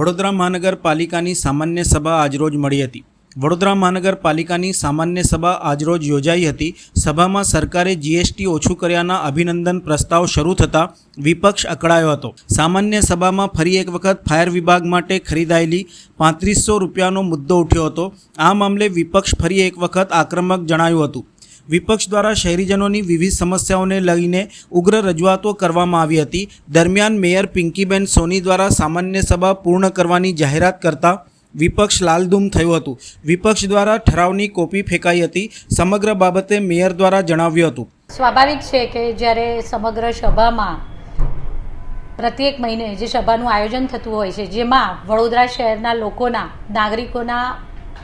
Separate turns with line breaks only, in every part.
વડોદરા મહાનગરપાલિકાની સામાન્ય સભા આજરોજ મળી હતી. વડોદરા મહાનગરપાલિકાની સામાન્ય સભા આજરોજ યોજાઈ હતી. સભામાં સરકારે જીએસટી ઓછું કર્યાના અભિનંદન પ્રસ્તાવ શરૂ થતાં વિપક્ષ અકળાયો હતો. સામાન્ય સભામાં ફરી એક વખત ફાયર વિભાગ માટે ખરીદાયેલી પાંત્રીસો રૂપિયાનો મુદ્દો ઉઠ્યો હતો. આ મામલે વિપક્ષ ફરી એક વખત આક્રમક જણાયું હતું. વિપક્ષ દ્વારા શહેરીજનોની વિવિધ સમસ્યાઓને લઈને ઉગ્ર રજૂઆતો કરવામાં આવી હતી. દરમિયાન મેયર પિંકીબેન સોની દ્વારા સામાન્ય સભા પૂર્ણ કરવાની જાહેરાત કરતા વિપક્ષ લાલધૂમ થયું હતું. વિપક્ષ દ્વારા ઠરાવની કોપી ફેંકાઈ હતી. સમગ્ર બાબતે મેયર દ્વારા જણાવ્યું હતું.
સ્વાભાવિક છે કે જ્યારે સમગ્ર સભામાં પ્રત્યેક મહિને જે સભાનું આયોજન થતું હોય છે, જેમાં વડોદરા શહેરના લોકોના, નાગરિકોના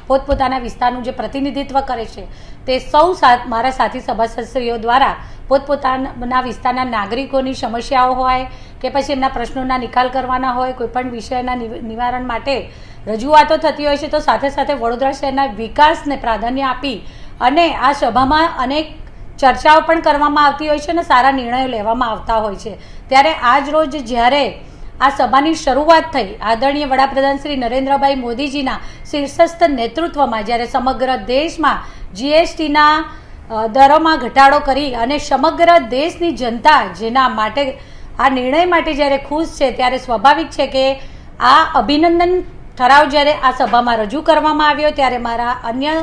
પોતપોતાના વિસ્તારનું જે પ્રતિનિધિત્વ કરે છે, તે સૌ મારા સાથી સભાસદશ્રીઓ દ્વારા પોતપોતાના વિસ્તારના નાગરિકોની સમસ્યાઓ હોય કે પછી એમના પ્રશ્નોના નિકાલ કરવાના હોય, કોઈપણ વિષયના નિવારણ માટે રજૂઆતો થતી હોય છે, તો સાથે સાથે વડોદરા શહેરના વિકાસને પ્રાધાન્ય આપી અને આ સભામાં અનેક ચર્ચાઓ પણ કરવામાં આવતી હોય છે અને સારા નિર્ણયો લેવામાં આવતા હોય છે. ત્યારે આજ રોજ જ્યારે આ સભાની શરૂઆત થઈ. આદરણીય વડાપ્રધાન શ્રી નરેન્દ્રભાઈ મોદીજીના શીર્ષસ્થ નેતૃત્વમાં જ્યારે સમગ્ર દેશમાં જીએસટીના દરોમાં ઘટાડો કરી અને સમગ્ર દેશની જનતા જેના માટે, આ નિર્ણય માટે જ્યારે ખુશ છે ત્યારે સ્વાભાવિક છે કે આ અભિનંદન ઠરાવ જ્યારે આ સભામાં રજૂ કરવામાં આવ્યો ત્યારે મારા અન્ય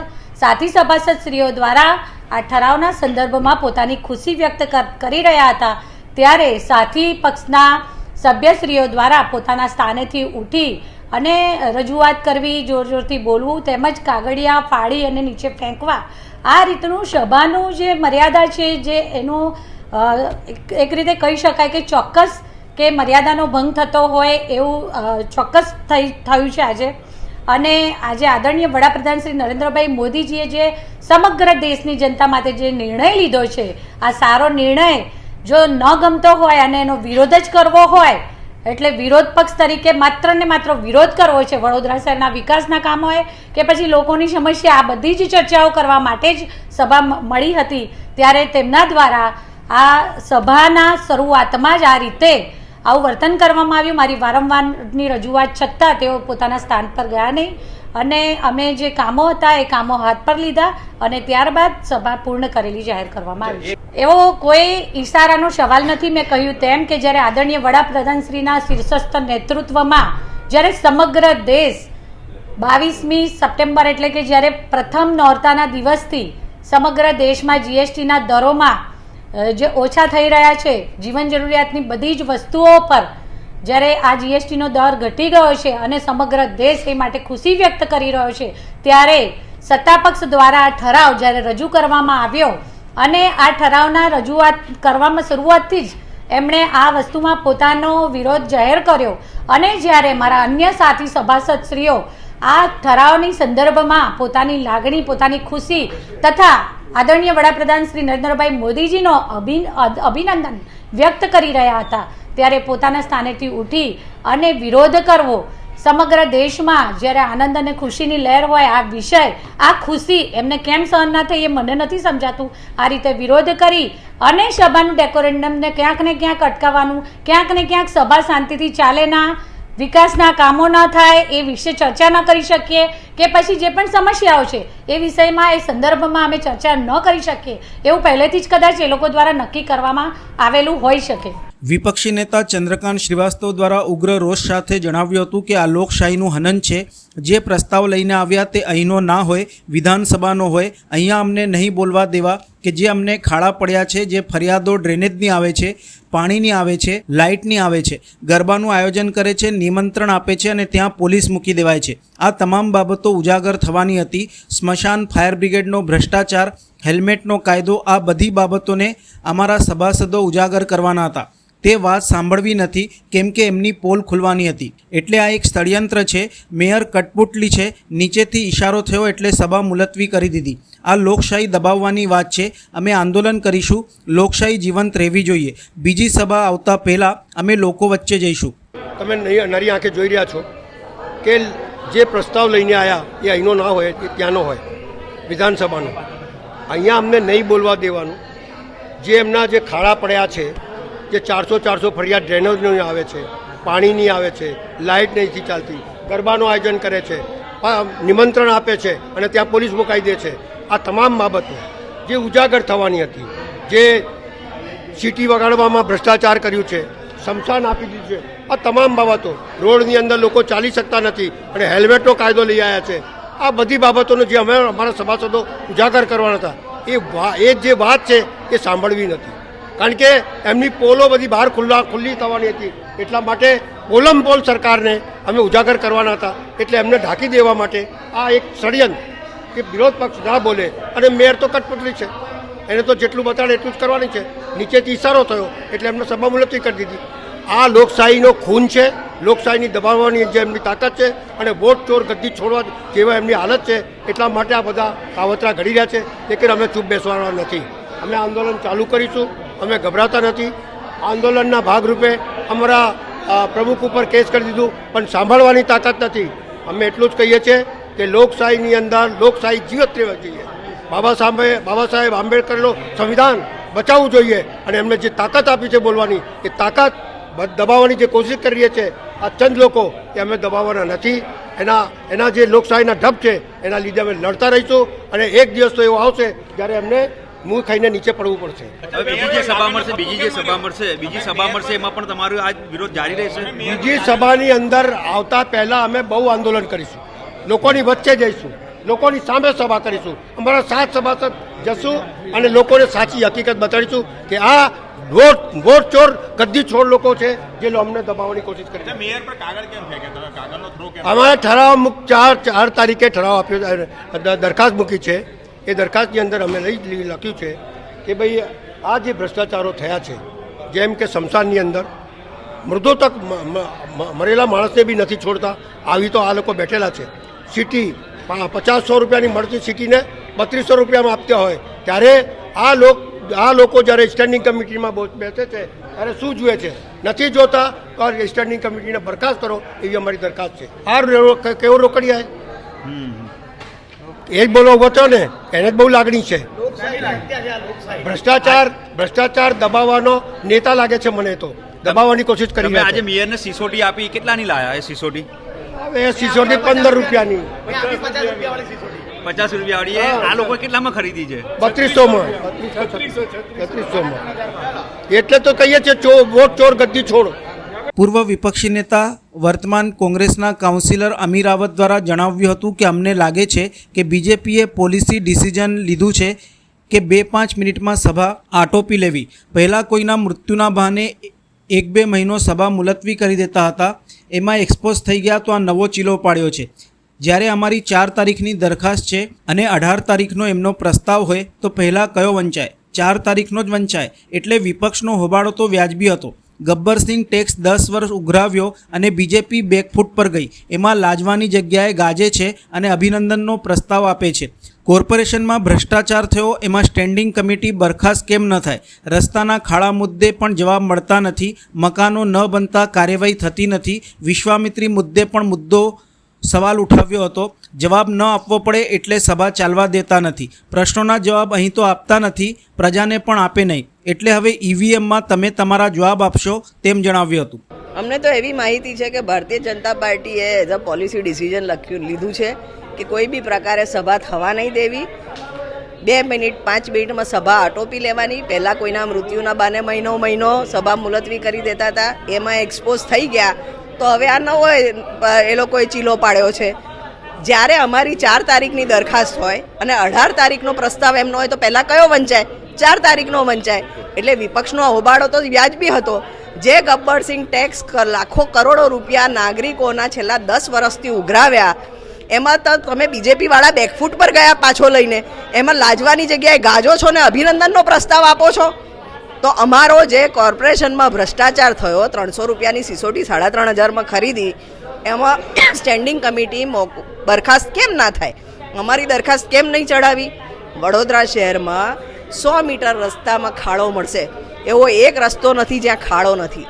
સાથી સભાસદશ્રીઓ દ્વારા આ ઠરાવના સંદર્ભમાં પોતાની ખુશી વ્યક્ત કરી રહ્યા હતા. ત્યારે સાથી પક્ષના સભ્યશ્રીઓ દ્વારા પોતાના સ્થાનેથી ઉઠી અને રજૂઆત કરવી જોર જોરથી બોલવું, તેમજ કાગળિયા ફાડી અને નીચે ફેંકવા, આ રીતનું સભાનું જે મર્યાદા છે જે એનું એક- રીતે કહી શકાય કે ચોક્કસ કે મર્યાદાનો ભંગ થતો હોય એવું ચોક્કસ થઈ, થયું છે આજે. અને આજે આદરણીય વડાપ્રધાન શ્રી નરેન્દ્રભાઈ મોદીજીએ જે સમગ્ર દેશની જનતા માટે જે નિર્ણય લીધો છે, આ સારો નિર્ણય જો ન ગમતો હોય અને એનો વિરોધ જ કરવો હોય, એટલે વિરોધ પક્ષ તરીકે માત્ર ને માત્ર વિરોધ કરવો છે વડોદરા શહેરના વિકાસના કામ હોય કે પછી લોકોની સમસ્યા, આ બધી જ ચર્ચાઓ કરવા માટે જ સભા મળી હતી, ત્યારે તેમના દ્વારા આ સભાના શરૂઆતમાં જ આ રીતે આવું વર્તન કરવામાં આવ્યું. મારી વારંવારની રજૂઆત છતાં તેઓ પોતાના સ્થાન પર ગયા નહીં. અને અમે જે કામો હતા એ કામો હાથ પર લીધા અને ત્યારબાદ સભા પૂર્ણ કરેલી જાહેર કરવામાં આવી એવો કોઈ ઈશારાનો સવાલ નથી. મેં કહ્યું તેમ કે જ્યારે આદરણીય વડાપ્રધાન શ્રીના શીર્ષસ્થ નેતૃત્વમાં જ્યારે સમગ્ર દેશ બાવીસમી સપ્ટેમ્બર એટલે કે જ્યારે પ્રથમ નોરતાના દિવસથી સમગ્ર દેશમાં જીએસટીના દરોમાં જે ઓછા થઈ રહ્યા છે, જીવન જરૂરિયાતની બધી જ વસ્તુઓ પર જ્યારે આ જીએસટીનો દર ઘટી ગયો છે અને સમગ્ર દેશ એ માટે ખુશી વ્યક્ત કરી રહ્યો છે, ત્યારે સત્તાપક્ષ દ્વારા આ ઠરાવ જ્યારે રજૂ કરવામાં આવ્યો અને આ ઠરાવના રજૂઆત કરવામાં શરૂઆતથી જ એમણે આ વસ્તુમાં પોતાનો વિરોધ જાહેર કર્યો અને જ્યારે મારા અન્ય સાથી સભાસદશ્રીઓ આ ઠરાવની સંદર્ભમાં પોતાની લાગણી, પોતાની ખુશી તથા આદરણીય વડાપ્રધાન શ્રી નરેન્દ્રભાઈ મોદીજીનો અભિન, અભિનંદન વ્યક્ત કરી રહ્યા હતા ત્યારે પોતાના સ્થાનેથી ઉઠી અને વિરોધ કરવો. સમગ્ર દેશમાં જ્યારે આનંદ અને ખુશીની લહેર હોય, આ વિષય, આ ખુશી એમને કેમ સહન ના થઈ એ મને નથી સમજાતું. આ રીતે વિરોધ કરી અને સભાનું ડેકોરેન્ડમને ક્યાંક ને ક્યાંક અટકાવવાનું, ક્યાંક ને ક્યાંક સભા શાંતિથી ચાલે ના, વિકાસના કામો ન થાય એ વિશે ચર્ચા ન કરી શકીએ કે પછી જે પણ સમસ્યાઓ છે એ વિષયમાં, એ સંદર્ભમાં અમે ચર્ચા ન કરી શકીએ એવું પહેલેથી જ કદાચ એ લોકો દ્વારા નક્કી કરવામાં આવેલું હોઈ શકે.
વિપક્ષી નેતા ચંદ્રકાંત શ્રીવાસ્તવ દ્વારા ઉગ્ર રોષ સાથે જણાવ્યું હતું કે આ લોકશાહીનું હનન છે. જે પ્રસ્તાવ લઈને આવ્યા તે અહીંનો ના હોય, વિધાનસભાનો હોય. અહીંયા અમને નહીં બોલવા દેવા કે જે અમને ખાડા પડ્યા છે, જે ફરિયાદો ડ્રેનેજની આવે છે, પાણીની આવે છે, લાઇટની આવે છે, ગરબાનું આયોજન કરે છે, નિમંત્રણ આપે છે અને ત્યાં પોલીસ મૂકી દેવાય છે. આ તમામ બાબતો ઉજાગર થવાની હતી. સ્મશાન ફાયર બ્રિગેડનો ભ્રષ્ટાચાર, હેલ્મેટનો કાયદો, આ બધી બાબતોને અમારા સભાસદો ઉજાગર કરવાના હતા. તે વાત સાંભળવી નથી, કેમ કે એમની પોલ ખુલવાની હતી. એટલે આ એક ષડયંત્ર છે, મેયર કટપુટલી છે, નીચેથી ઇશારો થયો એટલે સભા મુલતવી કરી દીધી. આ લોકશાહી દબાવવાની વાત છે, અમે આંદોલન કરીશું, લોકશાહી જીવંત રહેવી જોઈએ. બીજી સભા આવતા પહેલાં અમે લોકો વચ્ચે જઈશું.
તમે નરી આંખે જોઈ રહ્યા છો કે જે પ્રસ્તાવ લઈને આવ્યા એ અહીંનો ના હોય, એ ત્યાંનો હોય, વિધાનસભાનો. અહીંયા અમને નહીં બોલવા દેવાનું. જે એમના જે ખાડા પડ્યા છે જે ચારસો ચારસો ફરિયાદ ડ્રેનેજની આવે છે, પાણી નહીં આવે છે, લાઇટ નહીંથી ચાલતી. ગરબાનું આયોજન કરે છે નિમંત્રણ આપે છે અને ત્યાં પોલીસ મુકાઈ દે છે. આ તમામ બાબતો જે ઉજાગર થવાની હતી, જે સિટી વગાડવામાં ભ્રષ્ટાચાર કર્યું છે, શમશાન આપી દીધું છે, આ તમામ બાબતો રોડની અંદર લોકો ચાલી શકતા નથી અને હેલ્મેટનો કાયદો લઈ આવ્યા છે. આ બધી બાબતોનો જે અમે અમારા સભાસદો ઉજાગર કરવાના હતા, એ એ જે વાત છે એ સાંભળવી નથી. કારણ કે એમની પોલો બધી બહાર ખુલ્લા ખુલ્લી થવાની હતી. એટલા માટે પોલમ પોલ સરકારને અમે ઉજાગર કરવાના હતા. એટલે એમને ઢાંકી દેવા માટે આ એક ષડયંત્ર કે વિરોધ પક્ષ ના બોલે. અને મેયર તો કટપટલી છે. એને તો જેટલું બતાડે એટલું જ કરવાની છે. નીચેથી ઇશારો થયો. એટલે એમને સભા મુલતવી કરી દીધી. આ લોકશાહીનો ખૂન છે. લોકશાહીની દબાવવાની જે એમની તાકાત છે અને વોટ ચોર ગદ્દી છોડવા જેવા એમની હાલત છે. એટલા માટે આ બધા કાવતરા ઘડી રહ્યા છે. લેકિન અમે ચૂપ બેસવાના નથી. અમે આંદોલન ચાલુ કરીશું. અમે ગભરાતા નથી. આંદોલનના ભાગરૂપે અમારા પ્રમુખ ઉપર કેસ કરી દીધું, પણ સાંભળવાની તાકાત નથી. અમે એટલું જ કહીએ છીએ કે લોકશાહીની અંદર લોકશાહી જીવત રહેવા જોઈએ. બાબા સાહેબે બાબા સાહેબ આંબેડકરનો સંવિધાન બચાવવું જોઈએ અને એમને જે તાકાત આપી છે બોલવાની, એ તાકાત દબાવવાની જે કોશિશ કરી રહ્યા છે, આ ચંદ લોકો, એ અમે દબાવવાના નથી. એના એના જે લોકશાહીના ઢબ છે, એના લીધે અમે લડતા રહીશું અને એક દિવસ તો એવો આવશે જ્યારે એમને મું ખાઈને નીચે પડવું પડશે.
હવે બીજી જે સભા મળશે બીજી જે સભા મળશે બીજી સભા મળશે એમાં પણ તમારો આ વિરોધ જારી રહેશે?
બીજી સભાની અંદર આવતા પહેલા અમે બહુ આંદોલન કરીશું. લોકોની વચ્ચે જઈશું. લોકોની સામે સભા કરીશું. અમારા સાત સભાસદ જશું અને લોકોને સાચી હકીકત બતાડીશું કે આ વોટ વોટ ચોર ગદ્દી છોડ લોકો છે જે અમને દબાવવાની કોશિશ કરે છે.
મેયર પર કાગળ કેમ ફેંકે? તમે કાગળનો થ્રો કેમ
અમારે ઠરાવ મુક ચાર ચાર તારીખે ઠરાવ આપ્યો દરખાસ્ત મૂકી છે. એ દરખાસ્તની અંદર અમે લઈ લઈ- લખ્યું છે કે ભાઈ, આ જે ભ્રષ્ટાચારો થયા છે, જેમ કે શમશાનની અંદર મૃદો તક મરેલા માણસને બી નથી છોડતા, આવી તો આ લોકો બેઠેલા છે. સિટી પચાસસો રૂપિયાની મળતી સિટીને બત્રીસો રૂપિયામાં આપતા હોય, ત્યારે આ લોક, આ લોકો જ્યારે સ્ટેન્ડિંગ કમિટીમાં બેસે છે, ત્યારે શું જુએ છે? નથી જોતા તો સ્ટેન્ડિંગ કમિટીને બરખાસ્ત કરો, એવી અમારી દરખાસ્ત છે. આ કેવો રોકડિયા એ જ બોલો વચો ને એને જ બહુ લાગણી છે. ભ્રષ્ટાચાર ભ્રષ્ટાચાર દબાવવાનો નેતા લાગે છે મને તો. દબાવવાની કોશિશ કરી
આજે મેયરને સિસોટી આપી કેટલાની લાયા એ સિસોટી?
હવે એ સિસોટી પંદર રૂપિયાની.
પચાસ રૂપિયા વાળી આ લોકો કેટલામાં ખરીદી છે?
બત્રીસોમાં. બત્રીસોમાં. એટલે તો કહીએ છીએ ચોર વોટ ચોર ગદ્દી છોડ.
પૂર્વ વિપક્ષી નેતા વર્તમાન કોંગ્રેસના કાઉન્સિલર અમીર રાવત દ્વારા જણાવ્યું હતું કે અમને લાગે છે કે બીજેપીએ પોલિસી ડિસિઝન લીધું છે કે બે પાંચ મિનિટમાં સભા આટોપી લેવી. પહેલાં કોઈના મૃત્યુના બહાને એક બે મહિનો સભા મુલતવી કરી દેતા હતા. એમાં એક્સપોઝ થઈ ગયા તો આ નવો ચીલો પાડ્યો છે. જ્યારે અમારી ચાર તારીખની દરખાસ્ત છે અને અઢાર તારીખનો એમનો પ્રસ્તાવ હોય તો પહેલાં કયો વંચાય? ચાર તારીખનો જ વંચાય. એટલે વિપક્ષનો હોબાળો તો વ્યાજબી હતો. ગબ્બરસિંહ ટેક્સ દસ વર્ષ ઉઘરાવ્યો અને બીજેપી બેકફૂટ પર ગઈ. એમાં લાજવાની જગ્યાએ ગાજે છે અને અભિનંદનનો પ્રસ્તાવ આપે છે. કોર્પોરેશનમાં ભ્રષ્ટાચાર થયો, એમાં સ્ટેન્ડિંગ કમિટી બરખાસ્ત કેમ ન થાય? રસ્તાના ખાડા મુદ્દે પણ જવાબ મળતા નથી, મકાનો ન બનતા કાર્યવાહી થતી નથી, વિશ્વામિત્રી મુદ્દે પણ મુદ્દો સવાલ ઉઠાવ્યો હતો. જવાબ ન આપવો પડે એટલે સભા ચાલવા દેતા નથી. પ્રશ્નોના જવાબ અહીં તો આપતા નથી. પ્રજાને પણ આપે નહીં. એટલે હવે ઈવીએમમાં તમે તમારા જવાબ આપશો તેમ જણાવ્યું હતું.
અમને તો એવી માહિતી છે કે ભારતીય જનતા પાર્ટીએ એઝ અ પોલિસી ડિસિઝન લખ્યું, લીધું છે કે કોઈ બી પ્રકારે સભા થવા નહીં દેવી. બે મિનિટ, પાંચ મિનિટમાં સભા આટોપી લેવાની. પહેલાં કોઈના મૃત્યુના બાને મહિનો મહિનો સભા મુલતવી કરી દેતા હતા. એમાં એક્સપોઝ થઈ ગયા તો હવે આ નવો એ લોકોએ ચીલો પાડ્યો છે. જ્યારે અમારી ચાર તારીખની દરખાસ્ત હોય અને અઢાર તારીખનો પ્રસ્તાવ એમનો હોય તો પહેલાં કયો વંચાય? ચાર તારીખનો વંચાય. એટલે વિપક્ષનો હોબાળો તો વ્યાજબી હતો. જે ગબ્બરસિંહ ટેક્સ લાખો કરોડો રૂપિયા નાગરિકોના છેલ્લા દસ વર્ષથી ઉઘરાવ્યા. એમાં તો તમે બીજેપી વાળા બેકફૂટ પર ગયા પાછો લઈને. એમાં લાજવાની જગ્યાએ ગાજો છો ને અભિનંદનનો પ્રસ્તાવ આપો છો? તો અમારો જે કોર્પોરેશનમાં ભ્રષ્ટાચાર થયો, ત્રણસો રૂપિયાની સિસોટી સાડા ત્રણ હજારમાં ખરીદી, એમાં સ્ટેન્ડિંગ કમિટી બરખાસ્ત કેમ ના થાય? અમારી દરખાસ્ત કેમ નહીં ચડાવી વડોદરા શહેરમાં સો મીટર રસ્તામાં ખાડો મળશે. એવો એક રસ્તો નથી જ્યાં ખાડો નથી.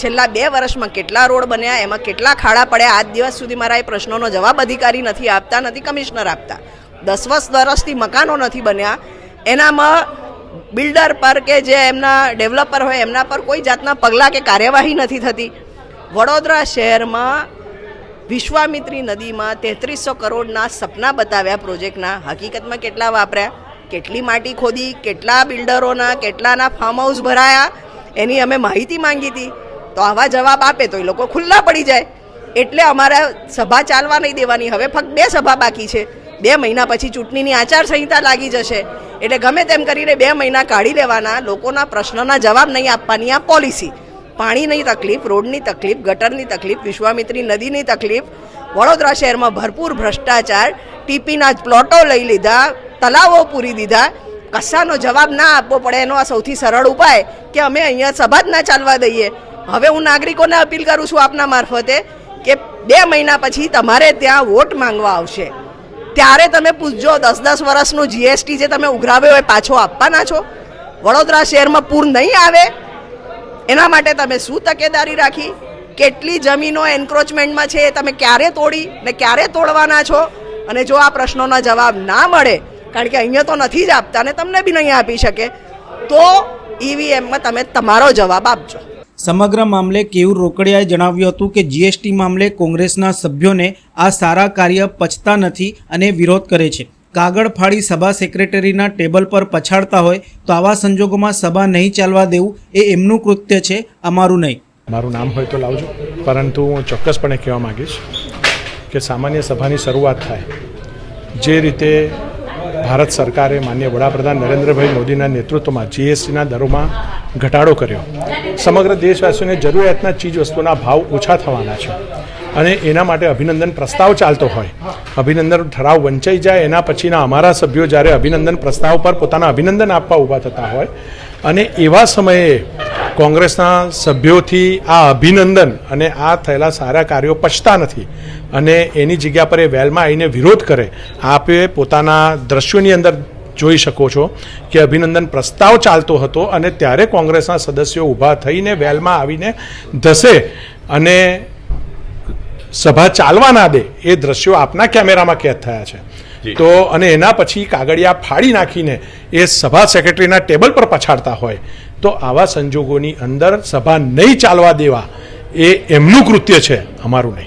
છેલ્લા બે વર્ષમાં કેટલા રોડ બન્યા, એમાં કેટલા ખાડા પડ્યા? આજ દિવસ સુધી મારા એ પ્રશ્નોનો જવાબ અધિકારી નથી આપતા, નથી કમિશનર આપતા. દસ વર્ષ વર્ષથી મકાનો નથી બન્યા. એનામાં બિલ્ડર પર કે જે એમના ડેવલપર હોય, એમના પર કોઈ જાતના પગલાં કે કાર્યવાહી નથી થતી. વડોદરા શહેરમાં વિશ્વામિત્રી નદીમાં તેત્રીસો કરોડના સપના બતાવ્યા પ્રોજેક્ટના. હકીકતમાં કેટલા વાપર્યા? કેટલી માટી ખોદી? કેટલા બિલ્ડરોના? કેટલાના ફાર્મ હાઉસ ભરાયા? એની અમે માહિતી માંગી હતી. તો આવા જવાબ આપે તો એ લોકો ખુલ્લા પડી જાય. એટલે અમારે સભા ચાલવા નહીં દેવાની. હવે ફક્ત બે સભા બાકી છે. બે મહિના પછી ચૂંટણીની આચારસંહિતા લાગી જશે. એટલે ગમે તેમ કરીને બે મહિના કાઢી લેવાના, લોકોના પ્રશ્નોના જવાબ નહીં આપવાની આ પોલિસી. પાણીની તકલીફ, રોડની તકલીફ, ગટરની તકલીફ, વિશ્વામિત્રી નદીની તકલીફ. વડોદરા શહેરમાં ભરપૂર ભ્રષ્ટાચાર. ટીપીના પ્લોટો લઈ લીધા, તલાવો પૂરી દીધા. કશાનો જવાબ ના આપવો પડે એનો આ સૌથી સરળ ઉપાય કે અમે અહીંયા સભા જ ના ચાલવા દઈએ. હવે હું નાગરિકોને અપીલ કરું છું આપના મારફતે કે બે મહિના પછી તમારે ત્યાં વોટ માંગવા આવશે. ત્યારે તમે પૂછજો દસ દસ વર્ષનું જીએસટી જે તમે ઉઘરાવ્યો હોય, પાછો આપવાના છો? વડોદરા શહેરમાં પૂર નહીં આવે? એના માટે તમે શું તકેદારી રાખી? કેટલી જમીનો એન્ક્રોચમેન્ટમાં છે એ તમે ક્યારે તોડી ને ક્યારે તોડવાના છો? અને જો આ પ્રશ્નોના જવાબ ના મળે, કારણ કે અહીંયા તો નથી જ આપતા ને તમને બી નહીં આપી શકે, તો ઈવીએમમાં તમે તમારો જવાબ આપજો.
સમગ્ર મામલે કેયુર રોકડિયાએ જણાવ્યું હતું કે જીએસટી મામલે કોંગ્રેસના સભ્યોને આ સારા કાર્ય પચતા નથી અને વિરોધ કરે છે. કાગળ ફાડી સભા સેક્રેટરીના ટેબલ પર પછાડતા હોય તો આવા સંજોગોમાં સભા નહીં ચાલવા દેવું એ એમનું કૃત્ય છે, અમારું નહીં.
મારું નામ હોય તો લાવજો, પરંતુ હું ચોક્કસપણે કહેવા માગીશ કે સામાન્ય સભાની શરૂઆત થાય, જે રીતે ભારત સરકારે માન્ય વડાપ્રધાન નરેન્દ્રભાઈ મોદીના નેતૃત્વમાં જીએસટીના દરોમાં ઘટાડો કર્યો. સમગ્ર દેશવાસીઓને જરૂરિયાતના ચીજ વસ્તુના ભાવ ઓછા થવાના છે અને એના માટે અભિનંદન પ્રસ્તાવ ચાલતો હોય. અભિનંદન ઠરાવ વંચાઈ જાય, એના પછીના અમારા સભ્યો જ્યારે અભિનંદન પ્રસ્તાવ પર પોતાના અભિનંદન આપવા ઊભા થતા હોય અને એવા સમયે કોંગ્રેસના સભ્યોથી આ અભિનંદન અને આ થયેલા સારા કાર્યો પચતા નથી અને એની જગ્યા પર એ વેલમાં આવીને વિરોધ કરે આપે પોતાના દ્રશ્યોની અંદર જોઈ શકો છો કે અભિનંદન પ્રસ્તાવ ચાલતો હતો અને ત્યારે કોંગ્રેસના સદસ્યો ઊભા થઈને વેલમાં આવીને ધસે અને સભા ચાલવા ના દે એ દ્રશ્યો આપના કેમેરામાં કેદ થયા છે. તો અને એના પછી કાગળિયા ફાડી નાખીને એ સભા સેક્રેટરીના ટેબલ પર પછાડતા હોય તો આવા સંજોગોની અંદર સભા નહીં ચાલવા દેવા એ એમનું કૃત્ય છે અમારું નહીં.